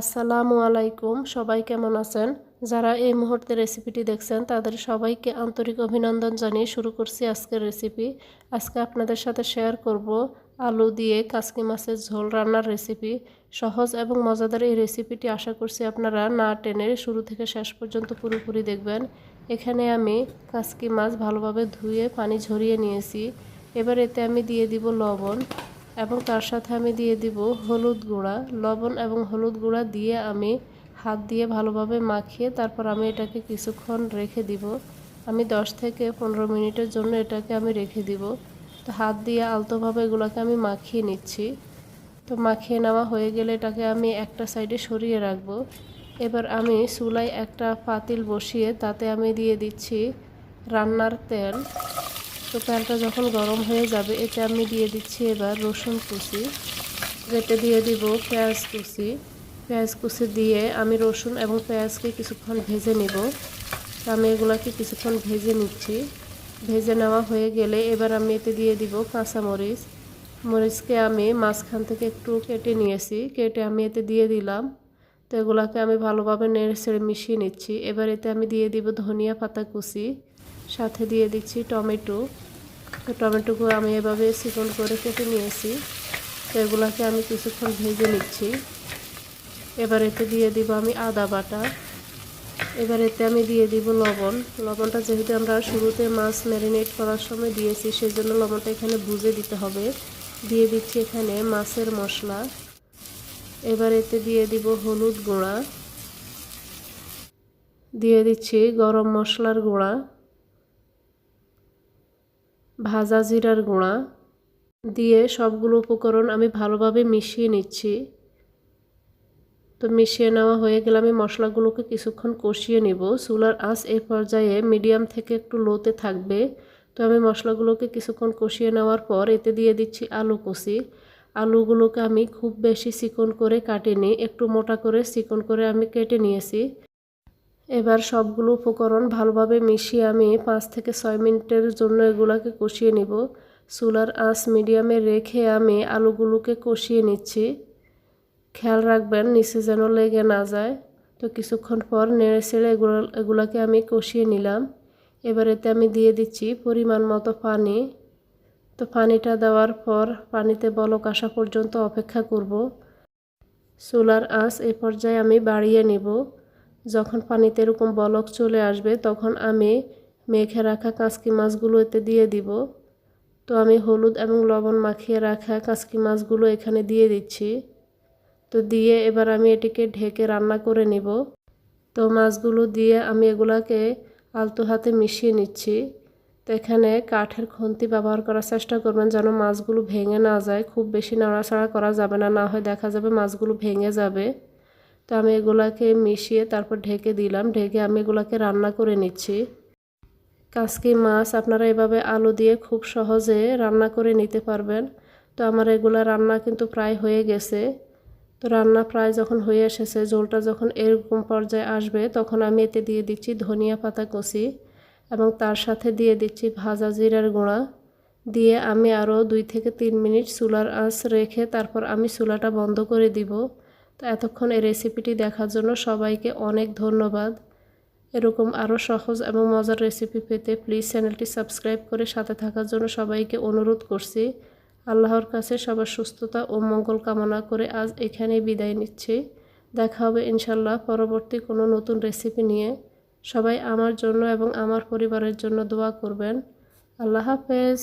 আসসালামু আলাইকুম, সবাই কেমন আছেন? যারা এই মুহূর্তে রেসিপিটি দেখছেন, তাদের সবাইকে আন্তরিক অভিনন্দন জানিয়ে শুরু করছি আজকের রেসিপি আজকে আপনাদের সাথে শেয়ার করব আলু দিয়ে কাসকি মাছের ঝোল রান্নার রেসিপি সহজ এবং মজাদার এই রেসিপিটি আশা করছি আপনারা না টেনে শুরু থেকে শেষ পর্যন্ত পুরোপুরি দেখবেন। এখানে আমি কাসকি মাছ ভালোভাবে ধুয়ে, পানি ঝরিয়ে নিয়েছি। এবার এতে আমি দিয়ে দিব লবণ। এবং তার সাথে আমি দিয়ে দিব হলুদ গুঁড়া, লবণ এবং হলুদ গুঁড়া দিয়ে আমি হাত দিয়ে ভালোভাবে মাখিয়ে তারপর আমি এটাকে কিছুক্ষণ রেখে দিব। আমি 10 থেকে পনেরো মিনিটের জন্য এটাকে আমি রেখে দিব। তো হাত দিয়ে আলতোভাবে এগুলোকে আমি মাখিয়ে নিচ্ছি। তো মাখিয়ে নেওয়া হয়ে গেলে এটাকে আমি একটা সাইডে সরিয়ে রাখব। এবার আমি চুলায় একটা পাতিল বসিয়ে তাতে আমি দিয়ে দিচ্ছি রান্নার তেল। তো তেলটা যখন গরম হয়ে যাবে, এতে আমি দিয়ে দিচ্ছি এবার রসুন কুচি। যেতে দিয়ে দিব পেঁয়াজ কুচি। পেঁয়াজ কুচি দিয়ে আমি রসুন এবং পেঁয়াজকে কিছুক্ষণ ভেজে নিব। তো আমি এগুলাকে কিছুক্ষণ ভেজে নিচ্ছি। ভেজে নেওয়া হয়ে গেলে এবার আমি এতে দিয়ে দিব কাঁচামরিচ। মরিচকে আমি মাঝখান থেকে একটু কেটে নিয়েছি। কেটে আমি এতে দিয়ে দিলাম। তো এগুলাকে আমি ভালোভাবে নেড়ে ছেড়ে মিশিয়ে নিচ্ছি। এবার এতে আমি দিয়ে দিব ধনিয়া পাতা কুচি। সাথে দিয়ে দিচ্ছি টমেটো। তো টমেটোকে আমি এভাবে চিকন করে কেটে নিয়েছি। তো এগুলাকে আমি কিছুক্ষণ ভেজে নিচ্ছি। এবার এতে দিয়ে দিব আমি আদা বাটা। এবার এতে আমি দিয়ে দিব লবণ। লবণটা যেহেতু আমরা শুরুতে মাছ ম্যারিনেট করার সময় দিয়েছি সেই জন্য লবণটা এখানে বুঝে দিতে হবে। দিয়ে দিচ্ছি এখানে মাছের মশলা। এবার এতে দিয়ে দিব হলুদ গুঁড়া। দিয়ে দিচ্ছি গরম মশলার গুঁড়া। ভাজা জিরার গুঁড়া দিয়ে সবগুলো উপকরণ আমি ভালোভাবে মিশিয়ে নিচ্ছি। তো মিশিয়ে নেওয়া হয়ে গেলে আমি মশলাগুলোকে কিছুক্ষণ কষিয়ে নিব। চুলার আঁচ এই পর্যায়ে মিডিয়াম থেকে একটু লোতে থাকবে। তো আমি মশলাগুলোকে কিছুক্ষণ কষিয়ে নেওয়ার পর এতে দিয়ে দিচ্ছি আলু কষি। আলুগুলোকে আমি খুব বেশি চিকন করে কাটিনি, একটু মোটা করে চিকন করে আমি কেটে নিয়েছি। এবার সবগুলো উপকরণ ভালোভাবে মিশিয়ে আমি পাঁচ থেকে ছয় মিনিটের জন্য এগুলাকে কষিয়ে নিব। চুলার আঁচ মিডিয়ামে রেখে আমি আলুগুলোকে কষিয়ে নিচ্ছি। খেয়াল রাখবেন, নিচে যেন লেগে না যায়। তো কিছুক্ষণ পর নেড়ে ছেড়ে এগুলো, এগুলাকে আমি কষিয়ে নিলাম। এবার এতে আমি দিয়ে দিচ্ছি পরিমাণ মতো পানি। তো পানিটা দেওয়ার পর পানিতে বলক আসা পর্যন্ত অপেক্ষা করব। চুলার আঁচ এ পর্যায়ে আমি বাড়িয়ে নিব। যখন পানিতে এরকম বলক চলে আসবে, তখন আমি মেখে রাখা কাঁচকি মাছগুলো এতে দিয়ে দিব। তো আমি হলুদ এবং লবণ মাখিয়ে রাখা কাঁচকি মাছগুলো এখানে দিয়ে দিচ্ছি। তো দিয়ে এবার আমি এটিকে ঢেকে রান্না করে নিব। তো মাছগুলো দিয়ে আমি এগুলাকে আলতো হাতে মিশিয়ে নিচ্ছি। তো এখানে কাঠের খন্তি ব্যবহার করার চেষ্টা করবেন যেন মাছগুলো ভেঙে না যায়। খুব বেশি নাড়াচাড়া করা যাবে না না হয় দেখা যাবে মাছগুলো ভেঙে যাবে। তো আমি এগুলাকে মিশিয়ে তারপর ঢেকে দিলাম। ঢেকে আমি এগুলাকে রান্না করে নিচ্ছি। কাসকি মাছ আপনারা এভাবে আলু দিয়ে খুব সহজে রান্না করে নিতে পারবেন। তো আমার এগুলা রান্না কিন্তু প্রায় হয়ে গেছে। তো রান্না প্রায় যখন হয়ে এসেছে, ঝোলটা যখন এরকম পর্যায়ে আসবে, তখন আমি এতে দিয়ে দিচ্ছি ধনিয়া পাতা কষি এবং তার সাথে দিয়ে দিচ্ছি ভাজা জিরার গুঁড়া। দিয়ে আমি আরও দুই থেকে তিন মিনিট চুলার আঁচ রেখে তারপর আমি চুলাটা বন্ধ করে দিব। তো এতক্ষণ এই রেসিপিটি দেখার জন্য সবাইকে অনেক ধন্যবাদ। এরকম আরও সহজ এবং মজার রেসিপি পেতে প্লিজ চ্যানেলটি সাবস্ক্রাইব করে সাথে থাকার জন্য সবাইকে অনুরোধ করছি। আল্লাহর কাছে সবার সুস্থতা ও মঙ্গল কামনা করে আজ এখানেই বিদায় নিচ্ছি। দেখা হবে ইনশাল্লাহ পরবর্তী কোনো নতুন রেসিপি নিয়ে। সবাই আমার জন্য এবং আমার পরিবারের জন্য দোয়া করবেন। আল্লাহ হাফেজ।